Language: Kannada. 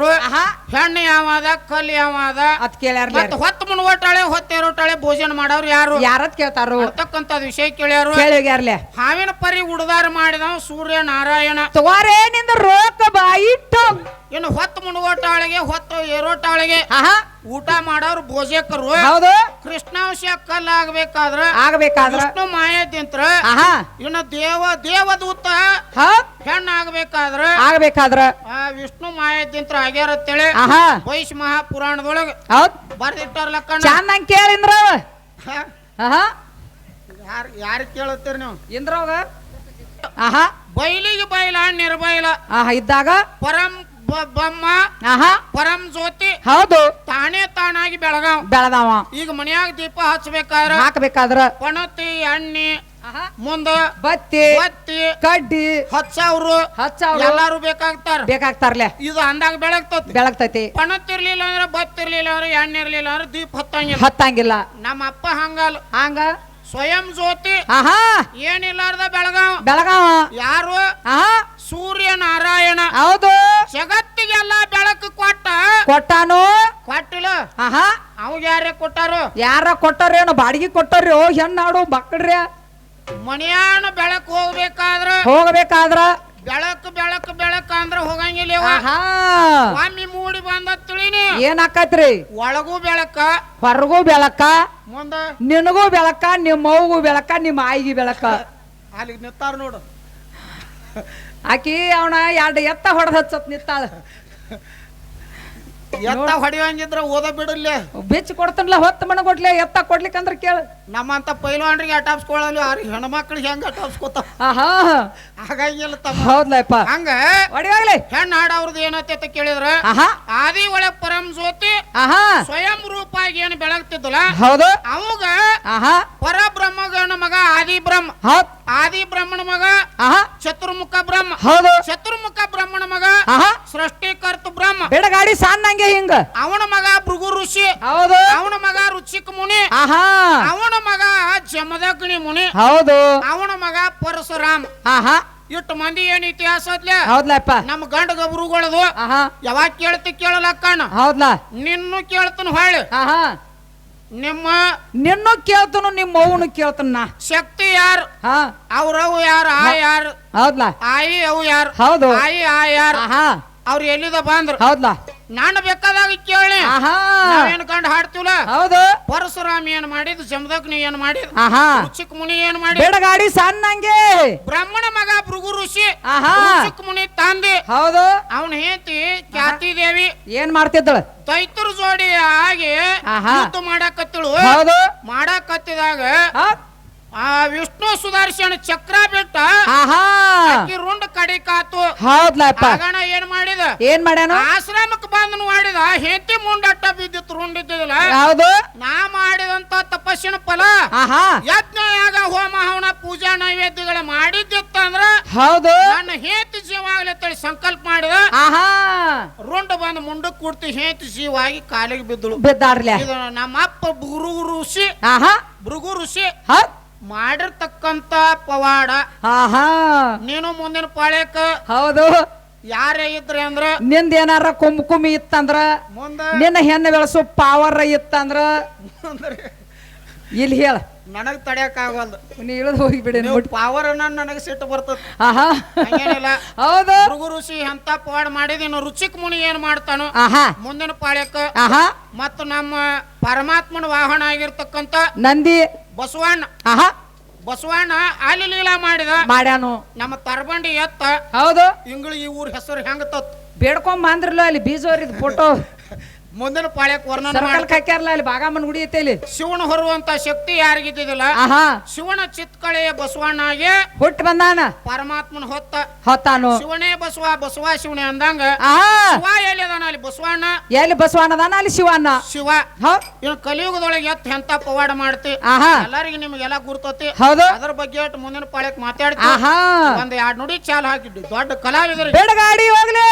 ಕೇಳಿದ್ರು ಆಹಾ. ಹೆಣ್ಣು ಯಾವದ ಕಲ್ ಯಾವಾದ. ಅದ್ ಕೇಳ್ಯಾರ್ಲ ಮತ್ತ ಹೊತ್ತು ಹೊತ್ತೇರು ಹೊತ್ತೇರೋಟಾಳೆ ಭೋಜನ ಮಾಡೋರು ಯಾರು? ಯಾರತ್ ಕೇಳ್ತಾರು ಅಂತಕ್ಕಂತ ವಿಷಯ ಕೇಳ್ಯಾರು. ಹೇಳಿಗ್ಯಾರ್ಲೆ ಹಾವಿನ ಪರಿ ಉಡದಾರ ಮಾಡಿದವ ಸೂರ್ಯ ನಾರಾಯಣ. ತಗೋರೇ ನಿಂದ ರೋಕ ಬಾಯಿಟ್ಟ. ಇನ್ನು ಹೊತ್ತು ಮುಣಗೋಟಾಳಿಗೆ ಹೊತ್ತು ಏರೋಟಾಳಿಗೆ ಆಹಾ. ಊಟ ಮಾಡೋರು ಭೋಜಕರು. ಹೌದು. ಕೃಷ್ಣಾಂಶ ಕಲ್ ಆಗ್ಬೇಕಾದ್ರ. ಆಗ್ಬೇಕಾದ್ರ ಮಾಯೆ ತಿಂತ್ರ ಆಹಾ. ಇನ್ನು ದೇವ ದೇವದೂತ ಹೌದ್. ಹೆಣ್ಣು ಆಗ್ಬೇಕಾದ್ರ ಆಗ್ಬೇಕಾದ್ರ. ಆ ವಿಷ್ಣು ಮಾಯದಿಂತ್ರ ಆಗ್ಯಾರ ಅಂತೇಳಿ ಆಹಾ. ವೈಶ್ ಮಹಾಪುರಾಣದೊಳಗ ಹೌದ್. ಬರ್ದಿಟ್ಟಾರ ಕಣ್ಣ. ಚೆನ್ನಾಗಿ ಕೇಳಿಂದ್ರ ಆಹಾ. ಯಾರು ಯಾರು ಕೇಳುತ್ತೀರಿ ನೀವು? ಇಂದ್ರವಾಗ ಆಹಾ. ಬೈಲಿಗೆ ಬೈಲ ನಿರ್ಬೈಲ. ಆಹಾ ಇದ್ದಾಗ? ಪರಂ ಬೊಮ್ಮ ಆಹಾ. ಪರಂ ಜ್ಯೋತಿ. ಹೌದು. ತಾನೇ ತಾನಾಗಿ ಬೆಳಗಾವ್. ಬೆಳದಾವ ಈಗ ಮನ್ಯಾಗ ದೀಪ ಹಚ್ಬೇಕಾದ್ರ ಹಾಕ್ಬೇಕಾದ್ರ? ಪಣತಿ ಎಣ್ಣೆ ಮುಂದ ಬತ್ತಿ ಬತ್ತಿ ಕಡ್ಡಿ ಹತ್ ಸಾವಿರ ಹತ್ ಸಾವಿರ ಎಲ್ಲಾರು ಬೇಕಾಗ್ತಾರ. ಬೇಕಾಗ್ತಾರ್ಲೆ. ಇದು ಅಂದಾಗ ಬೆಳಗ್ತತಿ. ಬೆಳಗ್ತೈತಿ. ಪಣತ್ತಿರ್ಲಿಲ್ಲ ಅಂದ್ರೆ ಬತ್ತಿರ್ಲಿಲ್ಲ ಅಂದ್ರೆ ಎಣ್ಣೆ ಇರ್ಲಿಲ್ಲ ಅಂದ್ರೆ ದೀಪ ಹತ್ತಂಗಿಲ್ಲ. ಹತ್ತಂಗಿಲ್ಲ. ನಮ್ಮ ಅಪ್ಪ ಹಂಗಲ್ಲ. ಹಂಗ? ಸ್ವಯಂ ಜ್ಯೋತಿ. ಆಹಾ. ಏನಿಲ್ಲಾರ್ದ ಬೆಳಗಾವ್. ಬೆಳಗಾವ. ಯಾರು? ಆಹಾ. ಸೂರ್ಯ ನಾರಾಯಣ ಹೌದು. ಜಗತ್ತಿಗೆಲ್ಲ ಬೆಳಕು ಕೊಟ್ಟ. ಕೊಟ್ಟಾನು? ಕೊಟ್ಟಿಲ್ಲ. ಆಹಾ. ಯಾರ ಯಾರೇ ಕೊಟ್ಟಾರು? ಯಾರ ಕೊಟ್ಟಾರೇನು? ಬಾಡಿಗೆ ಕೊಟ್ಟಾರ್ರಿ ಓ ಹೆಣ್ಣಾಡು ಮಕ್ಕಳ್ರಿ? ಮನೆಯಾನ ಬೆಳಕು ಹೋಗ್ಬೇಕಾದ್ರ ಹೋಗ್ಬೇಕಾದ್ರ? ಬೆಳಕು ಬೆಳಕು ಬೆಳಕು ಅಂದ್ರ ಹೋಗಂಗಿಲ್ಲ ಇವ. ಆಹಾ. ಒಮ್ಮೆ ಮೂಡಿ ಬಂದ ತುಳಿನಿ. ಏನಾಕತ್ರಿ? ಒಳಗೂ ಬೆಳಕ ಹೊರಗೂ ಬೆಳಕ ಮುಂದ ನಿನಗೂ ಬೆಳಕ ನಿಮ್ಮ ಅವ್ಗೂ ಬೆಳಕ ನಿಮ್ಮ ಆಯಿಗೆ ಬೆಳಕ. ಅಲ್ಲಿಗೆ ನಿತ್ತಾರ ನೋಡು. ಆಕಿ ಅವನ ಎರಡು ಎತ್ತ ಹೊಡೆದ ಹಚ್ಚತ್ ನಿತ್ತಾಳ ಎತ್ತ ಹೊಡಿಯಂಗಿದ್ರ ಓದ ಬಿಡಲ್ಲೇ. ಬಿಚ್ಚಿ ಕೊಡ್ತನ್ಲ ಹೊತ್ತು ಮಣ ಕೊಡ್ಲಿ ಎತ್ತ ಕೊಡ್ಲಿಕ್ಕಂದ್ರ ಕೇಳ. ನಮ್ಮಂತ ಪೈಲ್ವಾನ್ರಿಗೆ ಅಟಾಪ್ಸ್ಕೊಳ್ಳಲ್ಲ ಅವ್ರಿಗೆ ಹೆಣ್ಮಕ್ಳಿಗೆ ಹೆಂಗ ಅಟಾಪ್ಸ್ಕೊತ ಆಹಾ. ಹಾಗಂಗಿಲ್ಲ ತಮ್ಮ. ಹೌದ್ಲಪ್ಪ. ಹಂಗ ಹೊಡಿಯಾಗ್ಲಿ ಹೆಣ್ಣು ಹಾಡವ್ರದ್ದು ಏನತ್ತೆ ಅಂತ ಕೇಳಿದ್ರ? ಆಹಾ. ಆದಿ ಒಳಗ್ ಪರಂ ಜ್ಯೋತಿ ಆಹಾ. ಸ್ವಯಂ ರೂಪಾಗಿ ಏನು ಬೆಳಗ್ತಿದ್ದಲ್ಲ? ಹೌದು. ಅವಾಗ ಆಹಾ. ಆದಿ ಬ್ರಹ್ಮ ಹೌದ್. ಆದಿ ಬ್ರಹ್ಮಣ ಮಗ ಆಹಾ. ಚತುರ್ಮುಖ ಬ್ರಹ್ಮ. ಹೌದು. ಚತುರ್ಮುಖ ಬ್ರಹ್ಮಣ ಮಗ ಆಹಾ. ಸೃಷ್ಟಿಕರ್ತ ಬ್ರಹ್ಮ. ಬೆಡಗಾಡಿ ಸಣ್ಣಂಗೆ ಹಿಂಗ. ಅವನ ಮಗ ಭೃಗು ಋಷಿ. ಹೌದು. ಅವನ ಮಗ ರುಚಿಕ್ ಮುನಿ. ಆಹಾ. ಅವನ ಮಗ ಜಮದಗ್ನಿ ಮುನಿ. ಹೌದು. ಅವನ ಮಗ ಪರಶುರಾಮ್. ಆಹಾ. ಇಟ್ಟು ಮಂದಿ ಏನ್ ಇತಿಹಾಸ ನಮ್ ಹೌದ್ಲಪ್ಪ. ನಮ್ಮ ಗಂಡ ಗಬ್ರುಗಳದು. ಆಹಾ. ಯಾವಾಗ ಕೇಳ್ತಿ ಕೇಳಲಕ್ಕಣ್ಣ ಹೌದ್ಲಾ. ನಿನ್ನು ಕೇಳ್ತನ ಹೊಳ್ಳಿ. ಆಹಾ. ನಿಮ್ಮ ನಿನ್ನೂ ಕೇಳ್ತನು ನಿಮ್ಮ ಅವನು ಕೇಳ್ತನ ನಾ. ಶಕ್ತಿ ಯಾರು? ಹಾ. ಅವ್ರವು ಯಾರು? ಆ ಯಾರು? ಹೌದ್ಲಾ? ಆಯಿ ಅವು ಯಾರು? ಹೌದು. ಆಯಿ ಆ ಯಾರು? ಹಾ ಅವ್ರು ಎಲ್ಲಿದ ಬಂದ್ರು? ಹೌದ್ಲಾ? ನಾನು ಬೇಕಾದಾಗ ಕೇಳಿ ಆಹಾ. ನಾವೇನ್ ಕಂಡು ಹಾಡ್ತೀವಲ್ಲ? ಹೌದು. ಪರಶುರಾಮ ಏನ್ ಮಾಡಿದ್ ಜಮದಗ್ನಿ ಏನ್ ಮಾಡಿದ್ ಆಹಾ. ರುಚಿಕ್ ಮುನಿ ಏನ್ ಮಾಡಿದ್ ಬಿಡಗಾಡಿ ಸಣ್ಣಂಗೆ. ಬ್ರಾಹ್ಮಣ ಮಗ ಭೃಗು ಋಷಿ. ಆಹಾ. ರುಚಿಕ್ ಮುನಿ ತಂದೆ. ಹೌದು. ಅವನ ಹೇಂತಿ ದೇವಿ ಏನ್ ಮಾಡ್ತಿದ್ದಳ? ದೈತರ ಜೋಡಿ ಆಗಿ ಆಹಾ. ಯುದ್ಧ ಮಾಡಾಕತ್ತಳು. ಹೌದು. ಮಾಡಾಕತ್ತಿದಾಗ ಆ ವಿಷ್ಣು ಸುದರ್ಶನ ಚಕ್ರ ಬಿಟ್ಟ ಆಹಾ. ಆಕಿ ರುಂಡ್ ಕಡಿಕಾತು ಹೌದ್ಲಪ್ಪ. ಆಗಣ ಏನ್ ಮಾಡಿದ? ಏನ್ ಮಾಡ್ಯಾನು? ಆಶ್ರಮಕ್ಕೆ ಬಂದ್ ಮಾಡಿದ. ಹೆಂಡತಿ ಮುಂಡಟ್ಟ ಬಿದ್ದಿತ್ತು ರುಂಡಿದ್ದಿಲ್ಲ ಹೌದು. ನಾ ಮಾಡಿದಂತ ತಪಸ್ಸಿನ ಫಲ ಆಹಾ. ಯಜ್ಞ ಯಾಗ ಹೋಮ ಹವನ ಪೂಜಾ ನೈವೇದ್ಯಗಳ ಮಾಡಿದ್ದಿತ್ತಂದ್ರ ಹೌದು. ಆಗ್ಲತ್ತೇಳಿ ಸಂಕಲ್ಪ ಮಾಡಿದ ಆಹಾ. ರುಂಡ ಬಂದು ಮುಂಡಕ್ ಕೂಡ್ತಿ ಹೇತಿ ಶಿವಾಗಿ ಕಾಲಿಗೆ ಬಿದ್ದಳು. ಬಿದ್ದಾಡ್ಲೆ ಇದು ನಮ್ಮ ಅಪ್ಪ ಭೃಗು ಋಷಿ ಆಹಾ. ಭೃಗು ಋಷಿ ಮಾಡಿರ್ತಕ್ಕಂತ ಪವಾಡ. ಆಹಾ. ನೀನು ಮುಂದಿನ ಪಾಳ್ಯಕ್ಕ. ಹೌದು. ಯಾರೇ ಇದ್ರಿ ಅಂದ್ರ? ನಿಂದ ಏನಾರ ಕುಂಕುಮಿ ಕುಮಿ ಇತ್ತಂದ್ರ? ಮುಂದ? ನಿನ್ನ ಹೆಣ್ಣು ಬೆಳೆಸು ಪಾವರ್ ಇತ್ತಂದ್ರ? ಇಲ್ಲಿ ಹೇಳ. ನನಗ್ ತಡ್ಯಾಕ ಆಗೋದು ನೀ ಇಳಿದು ಹೋಗಿ ಬಿಡಿ ನೀವು ಪವರ್ ನನಗೆ ಸಿಟ್ಟು ಬರ್ತದ. ಆಹಾ. ಹಂಗೇನಿಲ್ಲ. ಹೌದು. ಭೃಗು ಋಷಿ ಅಂತ ಪಾಡ್ ಮಾಡಿದ ಇನ್ನು ರುಚಿಕ್ ಮುನಿ ಏನ್ ಮಾಡ್ತಾನೋ? ಆಹಾ. ಮುಂದಿನ ಪಾಳ್ಯಕ್ಕ. ಆಹಾ. ಮತ್ತು ನಮ್ಮ ಪರಮಾತ್ಮನ ವಾಹನ ಆಗಿರ್ತಕ್ಕಂತ ನಂದಿ. ಬಸವಣ್ಣ. ಆಹಾ. ಬಸವಣ್ಣ ಅಲ್ಲಿ ಲೀಲಾ ಮಾಡಿದ. ಮಾಡ್ಯಾನು. ನಮ್ಮ ತರಬಂಡಿ ಎತ್ತ. ಹೌದು. ಇಂಗ್ಳಿಗೆ ಈ ಊರ್ ಹೆಸರು ಹೆಂಗ ತತ್? ಬೇಡ್ಕೊಂಡ್ ಬಂದ್ರಲ್ಲ ಅಲ್ಲಿ ಬೀಜೋರಿದ್ ಫೋಟೋ ಮುಂದಿನ ಪಾಳ್ಯಕ್ಕೆ ವರ್ಣನ ಸರ್ಕಲ್ ಹಾಕ್ಯಾರಲ್ಲ ಅಲ್ಲಿ ಬಾಗಾಮನ್ ಗುಡಿ ಐತೆ ಇಲ್ಲಿ. ಶಿವನ ಹೊರುವಂತ ಶಕ್ತಿ ಯಾರಿಗಿದ್ದಿಲ್ಲ ಆಹಾ. ಶಿವನ ಚಿತ್ಕಳೆಯ ಬಸವಣ್ಣಗೆ ಹುಟ್ಟು ಬಂದಾನ? ಪರಮಾತ್ಮನ ಹೊತ್ತ. ಹೊತ್ತಾನು. ಶಿವನೇ ಬಸವ ಬಸವ ಶಿವನೇ ಅಂದಂಗ ಆಹಾ. ಶಿವ ಎಲ್ಲಿದಾನ ಅಲ್ಲಿ? ಬಸವಣ್ಣ? ಎಲ್ಲಿ ಬಸವಣ್ಣದಾನ ಅಲ್ಲಿ ಶಿವಣ್ಣ? ಶಿವ. ಇನ್ನು ಕಲಿಯುಗದೊಳಗೆ ಎತ್ತ ಎಂತ ಪವಾಡ ಮಾಡ್ತಿ? ಆಹಾ. ಎಲ್ಲರಿಗೂ ನಿಮ್ಗೆಲ್ಲ ಗುರ್ತತಿ. ಹೌದು. ಅದ್ರ ಬಗ್ಗೆ ಒಟ್ಟು ಮುಂದಿನ ಪಾಳ್ಯಕ್ ಮಾತಾಡ್ತಿ ಆಹಾ. ಒಂದ್ ಎರಡ್ ನುಡಿ ಚಾಲ್ ಹಾಕಿದ್ದು ದೊಡ್ಡ ಕಲಾವಿದರು. ಬೇಡಗಾಡಿ ಹೋಗ್ಲಿ.